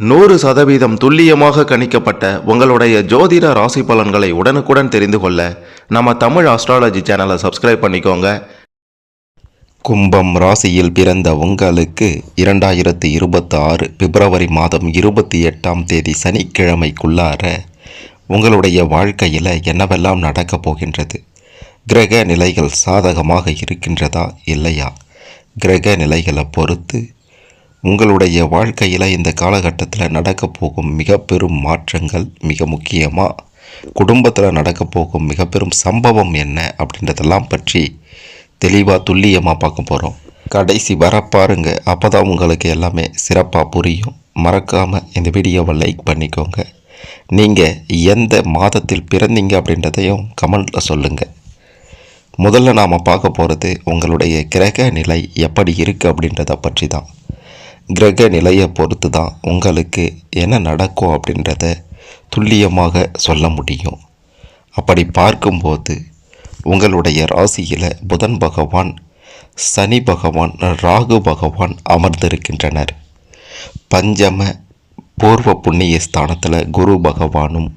நூறு சதவீதம் துல்லியமாக கணிக்கப்பட்ட உங்களுடைய ஜோதிட ராசி பலன்களை உடனுக்குடன் தெரிந்து கொள்ள நம்ம தமிழ் ஆஸ்ட்ராலஜி சேனலை சப்ஸ்கிரைப் பண்ணிக்கோங்க. கும்பம் ராசியில் பிறந்த உங்களுக்கு இரண்டாயிரத்தி இருபத்தி ஆறு பிப்ரவரி மாதம் இருபத்தி எட்டாம் தேதி சனிக்கிழமைக்குள்ளார உங்களுடைய வாழ்க்கையில் என்னவெல்லாம் நடக்கப் போகின்றது? கிரக நிலைகள் சாதகமாக இருக்கின்றதா இல்லையா? கிரக நிலைகளை பொறுத்து உங்களுடைய வாழ்க்கையில் இந்த காலகட்டத்தில் நடக்க போகும் மிக பெரும் மாற்றங்கள் மிக முக்கியமாக குடும்பத்தில் நடக்கப் போகும் மிக பெரும் சம்பவம் என்ன? அப்படின்றதெல்லாம் பற்றி தெளிவாக துல்லியமாக பார்க்க போகிறோம் கடைசி வர பாருங்க. அப்போ தான் உங்களுக்கு எல்லாமே சிறப்பாக புரியும். மறக்காமல் இந்த வீடியோவை லைக் பண்ணிக்கோங்க. நீங்கள் எந்த மாதத்தில் பிறந்தீங்க அப்படின்றதையும் கமெண்ட்டில் சொல்லுங்கள் முதல்ல நாம் பார்க்க போகிறது உங்களுடைய கிரக நிலை எப்படி இருக்குது அப்படின்றத பற்றி தான் கிரக நிலையை பொறுத்து தான் உங்களுக்கு என்ன நடக்கும் அப்படின்றத துல்லியமாக சொல்ல முடியும். அப்படி பார்க்கும்போது உங்களுடைய ராசியில் புதன் பகவான் சனி பகவான் ராகு பகவான் அமர்ந்திருக்கின்றனர். பஞ்சம பூர்வ புண்ணிய ஸ்தானத்தில் குரு பகவானும்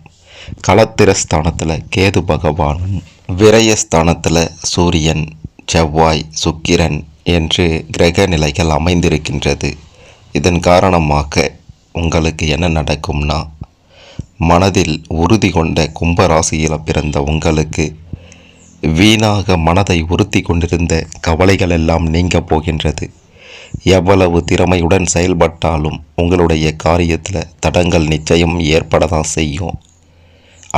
களத்திர ஸ்தானத்தில் கேது பகவானும் விரயஸ்தானத்தில் சூரியன் செவ்வாய் சுக்கிரன் என்று கிரக நிலைகள் அமைந்திருக்கின்றது. இதன் காரணமாக உங்களுக்கு என்ன நடக்கும்னா மனதில் உறுதி கொண்ட கும்பராசியில் பிறந்த உங்களுக்கு வீணாக மனதை உறுத்தி கொண்டிருந்த கவலைகள் எல்லாம் நீங்க போகின்றது. எவ்வளவு திறமையுடன் செயல்பட்டாலும் உங்களுடைய காரியத்தில் தடங்கள் நிச்சயம் ஏற்பட தான் செய்யும்.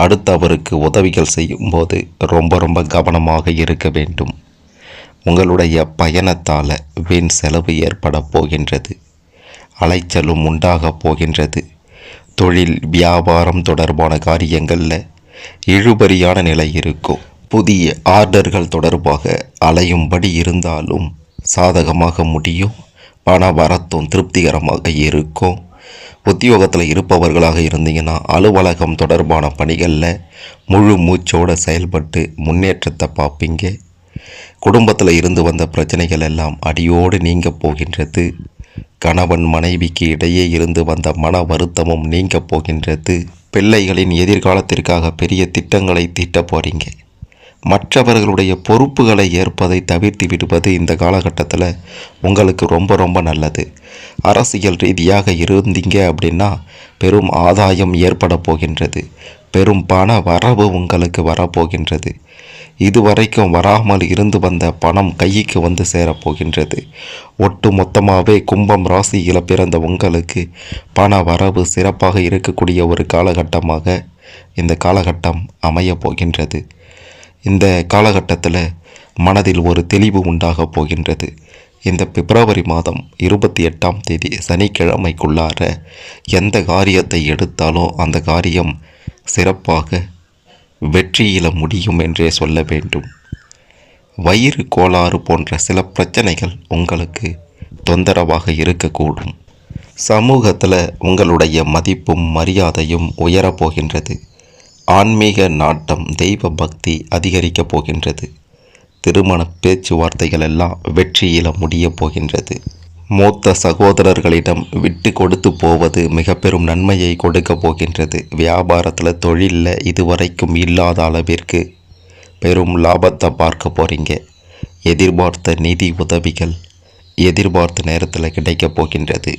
அடுத்தவருக்கு உதவிகள் செய்யும்போது ரொம்ப ரொம்ப கவனமாக இருக்க வேண்டும். உங்களுடைய பயணத்தால் வீண் செலவு ஏற்பட போகின்றது. அலைச்சலும் உண்டாகப் போகின்றது. தொழில் வியாபாரம் தொடர்பான காரியங்களில் இழுபறியான நிலை இருக்கும். புதிய ஆர்டர்கள் தொடர்பாக அலையும்படி இருந்தாலும் சாதகமாக முடியும். பண வரத்தும் திருப்திகரமாக இருக்கும். உத்தியோகத்தில் இருப்பவர்களாக இருந்தீங்கன்னா அலுவலகம் தொடர்பான பணிகளில் முழு மூச்சோடு செயல்பட்டு முன்னேற்றத்தை பார்ப்பீங்க. குடும்பத்தில் இருந்து வந்த பிரச்சனைகள் எல்லாம் அடியோடு நீங்க போகின்றது. கணவன் மனைவிக்கு இடையே இருந்து வந்த மன வருத்தமும் நீங்க போகின்றது. பிள்ளைகளின் எதிர்காலத்திற்காக பெரிய திட்டங்களை தீட்ட போறீங்க. மற்றவர்களுடைய பொறுப்புகளை ஏற்பதை தவிர்த்து விடுவது இந்த காலகட்டத்தில் உங்களுக்கு ரொம்ப ரொம்ப நல்லது. அரசியல் ரீதியாக இருந்தீங்க அப்படின்னா பெரும் ஆதாயம் ஏற்பட போகின்றது. பெரும் பண வரவு உங்களுக்கு வரப்போகின்றது இதுவரைக்கும் வராமல் இருந்து வந்த பணம் கைக்கு வந்து சேரப்போகின்றது. ஒட்டு மொத்தமாகவே கும்பம் ராசியில் பிறந்த உங்களுக்கு பண வரவு சிறப்பாக இருக்கக்கூடிய ஒரு காலகட்டமாக இந்த காலகட்டம் அமைய போகின்றது. இந்த காலகட்டத்தில் மனதில் ஒரு தெளிவு உண்டாகப் போகின்றது. இந்த பிப்ரவரி மாதம் இருபத்தி எட்டாம் தேதி சனிக்கிழமைக்குள்ளார எந்த காரியத்தை எடுத்தாலும் அந்த காரியம் சிறப்பாக வெற்றியில முடியும் என்றே சொல்ல வேண்டும். வயிறு கோளாறு போன்ற சில பிரச்சனைகள் உங்களுக்கு தொந்தரவாக இருக்கக்கூடும். சமூகத்தில் உங்களுடைய மதிப்பும் மரியாதையும் உயரப்போகின்றது ஆன்மீக நாட்டம் தெய்வ பக்தி அதிகரிக்கப் போகின்றது. திருமண பேச்சுவார்த்தைகள் எல்லாம் வெற்றியில் முடியப் போகின்றது. மூத்த சகோதரர்களிடம் விட்டு கொடுத்து போவது மிக பெரும் நன்மையை கொடுக்க போகின்றது. வியாபாரத்தில் தொழிலில் இதுவரைக்கும் இல்லாத அளவிற்கு பெரும் லாபத்தை பார்க்க போகிறீங்க எதிர்பார்த்த நிதி உதவிகள் எதிர்பார்த்த நேரத்தில் கிடைக்கப் போகின்றது.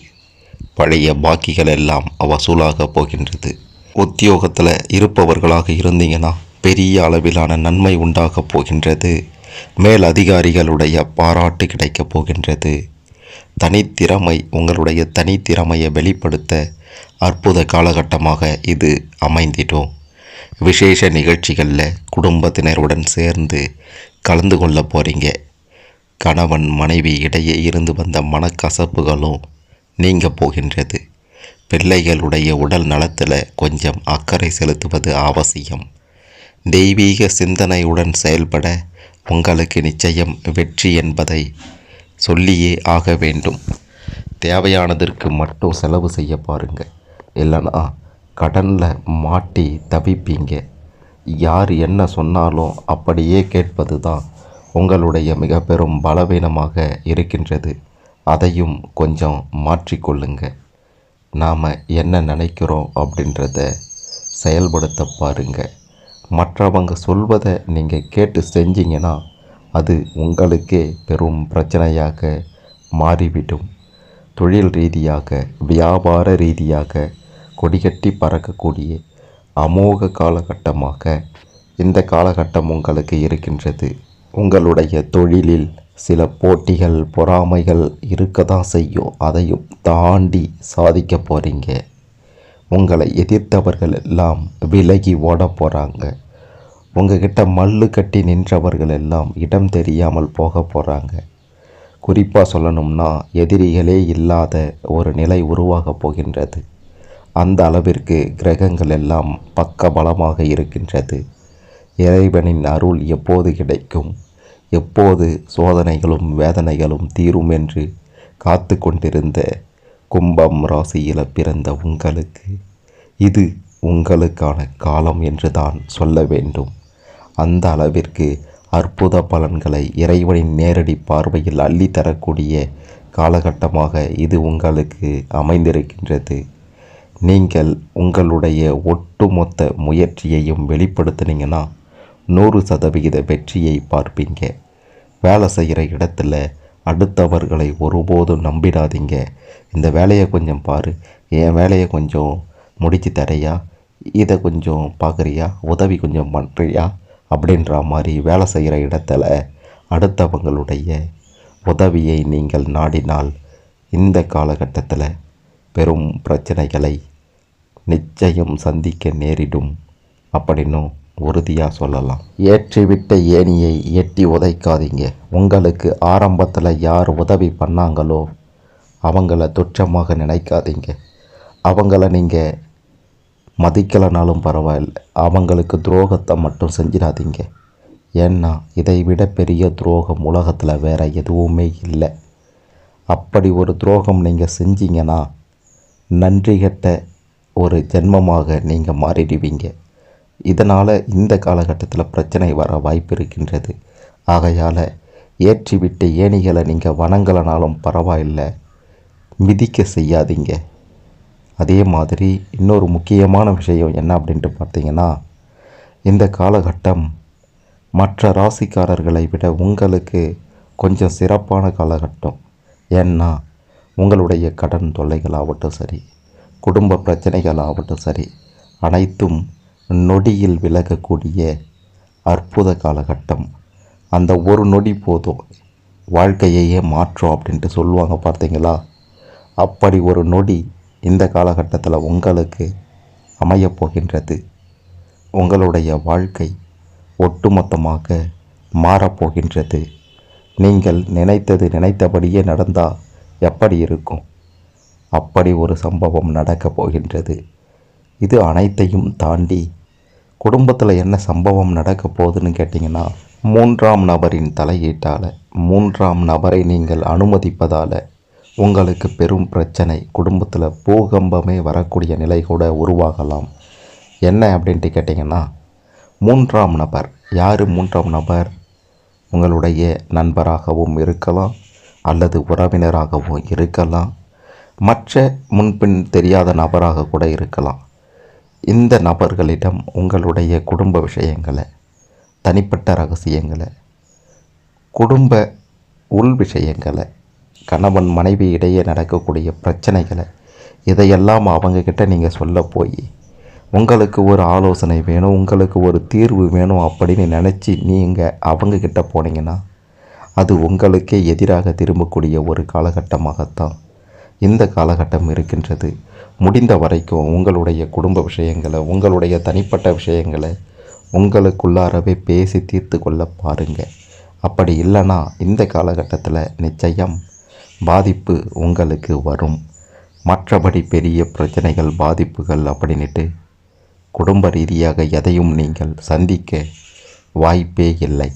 பழைய பாக்கிகள் எல்லாம் வசூலாக போகின்றது. உத்தியோகத்தில் இருப்பவர்களாக இருந்தீங்கன்னா பெரிய அளவிலான நன்மை உண்டாகப் போகின்றது. மேல் அதிகாரிகளுடைய பாராட்டு கிடைக்கப் போகின்றது. தனித்திறமை உங்களுடைய தனித்திறமையை வெளிப்படுத்த அற்புத காலகட்டமாக இது அமைந்திடும். விசேஷ நிகழ்ச்சிகளில் குடும்பத்தினருடன் சேர்ந்து கலந்து கொள்ள போகிறீங்க கணவன் மனைவி இடையே இருந்து வந்த மனக்கசப்புகளும் நீங்க போகின்றது. பிள்ளைகளுடைய உடல் நலத்தில் கொஞ்சம் அக்கறை செலுத்துவது அவசியம். தெய்வீக சிந்தனையுடன் செயல்பட உங்களுக்கு நிச்சயம் வெற்றி என்பதை சொல்லியே ஆக வேண்டும். தேவையானதற்கு மட்டும் செலவு செய்ய பாருங்க. இல்லைன்னா கடனில் மாட்டி தவிப்பீங்க. யார் என்ன சொன்னாலும் அப்படியே கேட்பது தான் உங்களுடைய மிக பெரும் பலவீனமாக இருக்கின்றது. அதையும் கொஞ்சம் மாற்றிக்கொள்ளுங்க. நாம் என்ன நினைக்கிறோம் அப்படின்றத செயல்படுத்த பாருங்கள் மற்றவங்க சொல்வதை நீங்கள் கேட்டு செஞ்சீங்கன்னா அது உங்களுக்கே பெரும் பிரச்சனையாக மாறிவிடும். தொழில் ரீதியாக வியாபார ரீதியாக கொடிகட்டி பறக்கக்கூடிய அமோக காலகட்டமாக இந்த காலகட்டம் உங்களுக்கு இருக்கின்றது. உங்களுடைய தொழிலில் சில போட்டிகள் பொறாமைகள் இருக்க தான் செய்யும். அதையும் தாண்டி சாதிக்க போகிறீங்க உங்களை எதிர்த்தவர்கள் எல்லாம் விலகி ஓட போகிறாங்க உங்ககிட்ட மல்லு கட்டி நின்றவர்கள் எல்லாம் இடம் தெரியாமல் போக போகிறாங்க குறிப்பாக சொல்லணும்னா எதிரிகளே இல்லாத ஒரு நிலை உருவாகப் போகின்றது. அந்த அளவிற்கு கிரகங்கள் எல்லாம் பக்க பலமாக இருக்கின்றது. இறைவனின் அருள் எப்போது கிடைக்கும்? எப்போது சோதனைகளும் வேதனைகளும் தீரும் என்று காத்து கொண்டிருந்த கும்பம் ராசியில் பிறந்த உங்களுக்கு? இது உங்களுக்கான காலம் என்று தான் சொல்ல வேண்டும். அந்த அளவிற்கு அற்புத பலன்களை இறைவனின் நேரடி பார்வையில் அள்ளித்தரக்கூடிய காலகட்டமாக இது உங்களுக்கு அமைந்திருக்கின்றது. நீங்கள் உங்களுடைய ஒட்டுமொத்த முயற்சியையும் வெளிப்படுத்தினீங்கன்னா நூறு சதவிகித வெற்றியை பார்ப்பீங்க. வேலை செய்கிற இடத்துல அடுத்தவர்களை ஒருபோதும் நம்பிடாதீங்க. இந்த வேலையை கொஞ்சம் பாரு என் வேலையை கொஞ்சம் முடித்து தரையா இதை கொஞ்சம் பார்க்குறியா உதவி கொஞ்சம் பண்ணுறியா அப்படின்ற மாதிரி வேலை செய்கிற இடத்துல அடுத்தவங்களுடைய உதவியை நீங்கள் நாடினால் இந்த காலகட்டத்தில் பெரும் பிரச்சனைகளை நிச்சயம் சந்திக்க நேரிடும் அப்படின்னும் உறுதியாக சொல்லலாம். ஏற்றிவிட்ட ஏணியை எட்டி உதைக்காதீங்க. உங்களுக்கு ஆரம்பத்தில் யார் உதவி பண்ணாங்களோ அவங்கள துச்சமாக நினைக்காதீங்க. அவங்கள நீங்கள் மதிக்கலைனாலும் பரவாயில்ல. அவங்களுக்கு துரோகத்தை மட்டும் செஞ்சிடாதீங்க. ஏன்னா இதை விட பெரிய துரோகம் உலகத்தில் வேறு எதுவுமே இல்லை. அப்படி ஒரு துரோகம் நீங்கள் செஞ்சீங்கன்னா நன்றிகட்ட ஒரு ஜென்மமாக நீங்கள் மாறிடுவீங்க. இதனால் இந்த காலகட்டத்தில் பிரச்சனை வர வாய்ப்பு இருக்கின்றது. ஆகையால் ஏற்றிவிட்டு ஏணிகளை நீங்கள் வணங்கலனாலும் பரவாயில்லை. மிதிக்க செய்யாதீங்க. அதே மாதிரி இன்னொரு முக்கியமான விஷயம் என்ன அப்படின்ட்டு பார்த்தீங்கன்னா இந்த காலகட்டம் மற்ற ராசிக்காரர்களை விட உங்களுக்கு கொஞ்சம் சிறப்பான காலகட்டம். ஏன்னா உங்களுடைய கடன் தொல்லைகள் ஆகட்டும் சரி குடும்ப பிரச்சனைகளாகட்டும் சரி அனைத்தும் நொடியில் விலகக்கூடிய அற்புத காலகட்டம். அந்த ஒரு நொடி போதும். வாழ்க்கையையே மாற்றும் அப்படின்ட்டு சொல்லுவாங்க பார்த்தீங்களா? அப்படி ஒரு நொடி இந்த காலகட்டத்தில் உங்களுக்கு அமையப் போகின்றது. உங்களுடைய வாழ்க்கை ஒட்டுமொத்தமாக மாறப்போகின்றது நீங்கள் நினைத்தது நினைத்தபடியே நடந்தால் எப்படி இருக்கும்? அப்படி ஒரு சம்பவம் நடக்கப் போகின்றது. இது அனைத்தையும் தாண்டி குடும்பத்தில் என்ன சம்பவம் நடக்க போகுதுன்னு கேட்டிங்கன்னா மூன்றாம் நபரின் தலையீட்டால் மூன்றாம் நபரை நீங்கள் அனுமதிப்பதால் உங்களுக்கு பெரும் பிரச்சனை. குடும்பத்தில் பூகம்பமே வரக்கூடிய நிலை கூட உருவாகலாம். என்ன அப்படின்ட்டு கேட்டிங்கன்னா மூன்றாம் நபர். யார் மூன்றாம் நபர்? உங்களுடைய நண்பராகவும் இருக்கலாம் அல்லது உறவினராகவும் இருக்கலாம். மற்ற முன்பின் தெரியாத நபராக கூட இருக்கலாம். இந்த நபர்களிடம் உங்களுடைய குடும்ப விஷயங்களை தனிப்பட்ட ரகசியங்களை குடும்ப உள் விஷயங்களை கணவன் மனைவி இடையே நடக்கக்கூடிய பிரச்சனைகளை இதையெல்லாம் அவங்கக்கிட்ட நீங்கள் சொல்ல போய் உங்களுக்கு ஒரு ஆலோசனை வேணும் உங்களுக்கு ஒரு தீர்வு வேணும் அப்படின்னு நினச்சி நீங்கள் அவங்கக்கிட்ட போனீங்கன்னா அது உங்களுக்கே எதிராக திரும்பக்கூடிய ஒரு காலகட்டமாகத்தான் இந்த காலகட்டம் இருக்கின்றது. முடிந்த வரைக்கும் உங்களுடைய குடும்ப விஷயங்களை உங்களுடைய தனிப்பட்ட விஷயங்களை உங்களுக்குள்ளாரவே பேசி தீர்த்து கொள்ள பாருங்கள் அப்படி இல்லைன்னா இந்த காலகட்டத்தில் நிச்சயம் பாதிப்பு உங்களுக்கு வரும். மற்றபடி பெரிய பிரச்சனைகள் பாதிப்புகள் அப்படின்ட்டு குடும்ப ரீதியாக எதையும் நீங்கள் சந்திக்க வாய்ப்பே இல்லை.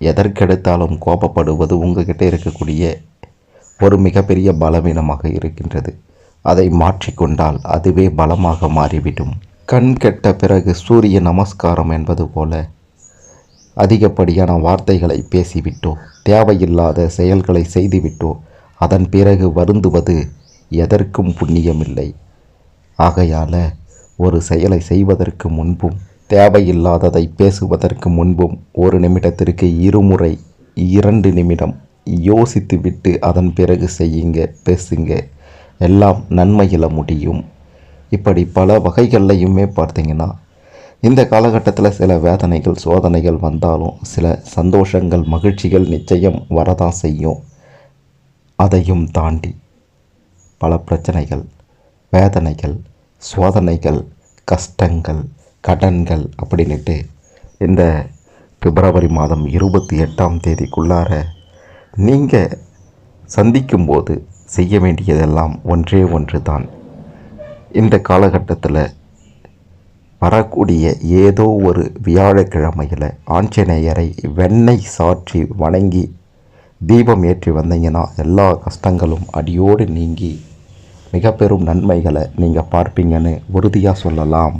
எதற்கெடுத்தாலும் கோபப்படுவது உங்ககிட்ட இருக்கக்கூடிய ஒரு மிகப்பெரிய பலவீனமாக இருக்கின்றது. அதை மாற்றிக்கொண்டால் அதுவே பலமாக மாறிவிடும். கண் கெட்ட பிறகு சூரிய நமஸ்காரம் என்பது போல அதிகப்படியான வார்த்தைகளை பேசிவிட்டோ தேவையில்லாத செயல்களை செய்துவிட்டோ அதன் பிறகு வருந்துவது எதற்கும் புண்ணியமில்லை. ஆகையால் ஒரு செயலை செய்வதற்கு முன்பும் தேவையில்லாததை பேசுவதற்கு முன்பும் ஒரு நிமிடத்திற்கு இருமுறை இரண்டு நிமிடம் யோசித்து விட்டு அதன் பிறகு செய்யுங்க பேசுங்க. எல்லாம் நன்மையில் முடியும். இப்படி பல வகைகள்லையுமே பார்த்தீங்கன்னா இந்த காலகட்டத்தில் சில வேதனைகள் சோதனைகள் வந்தாலும் சில சந்தோஷங்கள் மகிழ்ச்சிகள் நிச்சயம் வரதான் செய்யும். அதையும் தாண்டி பல பிரச்சனைகள் வேதனைகள் சோதனைகள் கஷ்டங்கள் கடன்கள் அப்படின்னுட்டு இந்த பிப்ரவரி மாதம் இருபத்தி எட்டாம் தேதிக்குள்ளார நீங்கள் சந்திக்கும்போது செய்ய வேண்டியதெல்லாம் ஒன்றே ஒன்று தான் இந்த காலகட்டத்தில் வரக்கூடிய ஏதோ ஒரு வியாழக்கிழமையில் ஆஞ்சநேயரை வெண்ணெய் சாற்றி வணங்கி தீபம் ஏற்றி வந்தீங்கன்னா எல்லா கஷ்டங்களும் அடியோடு நீங்கி மிக பெரும் நன்மைகளை நீங்கள் பார்ப்பீங்கன்னு உறுதியாக சொல்லலாம்.